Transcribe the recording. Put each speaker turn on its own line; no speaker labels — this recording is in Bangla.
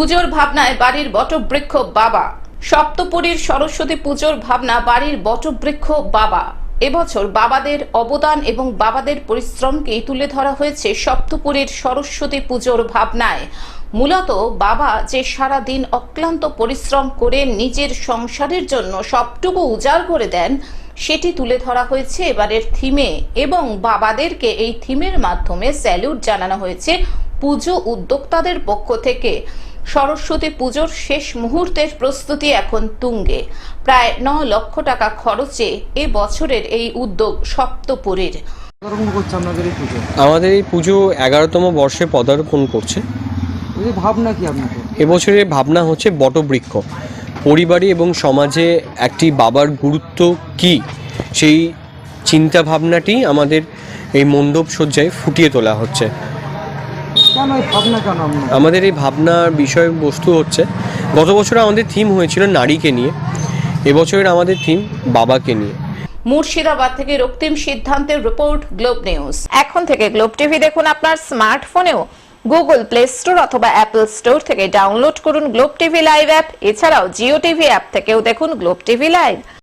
পুজোর ভাবনায় বাড়ির বটবৃক্ষ বাবা। সপ্তপুরীর সরস্বতী পুজোর ভাবনা বাড়ির বটবৃক্ষ বাবা। এবছর বাবাদের অবদান এবং বাবাদের পরিশ্রমকেই তুলে ধরা হয়েছে সপ্তপুরীর সরস্বতী পুজোর ভাবনায়। মূলত বাবা যে সারা দিন অক্লান্ত পরিশ্রম করে নিজের সংসারের জন্য সবটুকু উজাড় করে দেন, সেটি তুলে ধরা হয়েছে এবারের থিমে এবং বাবাদেরকে এই থিমের মাধ্যমে স্যালুট জানানো হয়েছে পুজো উদ্যোক্তাদের পক্ষ থেকে সরস্বতী পুজোর শেষ মুহূর্তের প্রস্তুতি এখন তুঙ্গে। প্রায় ন লক্ষ টাকা খরচে এ বছরের এই উদ্যোগ সপ্তপুরীর।
আমাদের এই পুজো এগারোতম বর্ষে পদার্পণ করছে।
ভাবনা কি আপনাদের?
এবছরের ভাবনা হচ্ছে বটবৃক্ষ। পরিবারে এবং সমাজে একটি বাবার গুরুত্ব কি? সেই চিন্তা ভাবনাটি আমাদের এই মণ্ডপ সজ্জায় ফুটিয়ে তোলা হচ্ছে
কেন এই ভাবনা কেন আপনার
আমাদের এই ভাবনার বিষয়বস্তু হচ্ছে গত বছর আমাদের থিম হয়েছিল নারীকে নিয়ে এবছরের আমাদের থিম বাবাকে নিয়ে।
মুর্শিদাবাদ থেকে রক্তিম সিদ্ধান্তের রিপোর্ট গ্লোব নিউজ এখন থেকে গ্লোব টিভি দেখুন আপনার স্মার্টফোনেও গুগল প্লে স্টোর অথবা অ্যাপল স্টোর থেকে ডাউনলোড করুন গ্লোব টিভি লাইভ অ্যাপ এছাড়াও জিও টিভি অ্যাপ থেকেও দেখুন গ্লোব টিভি লাইভ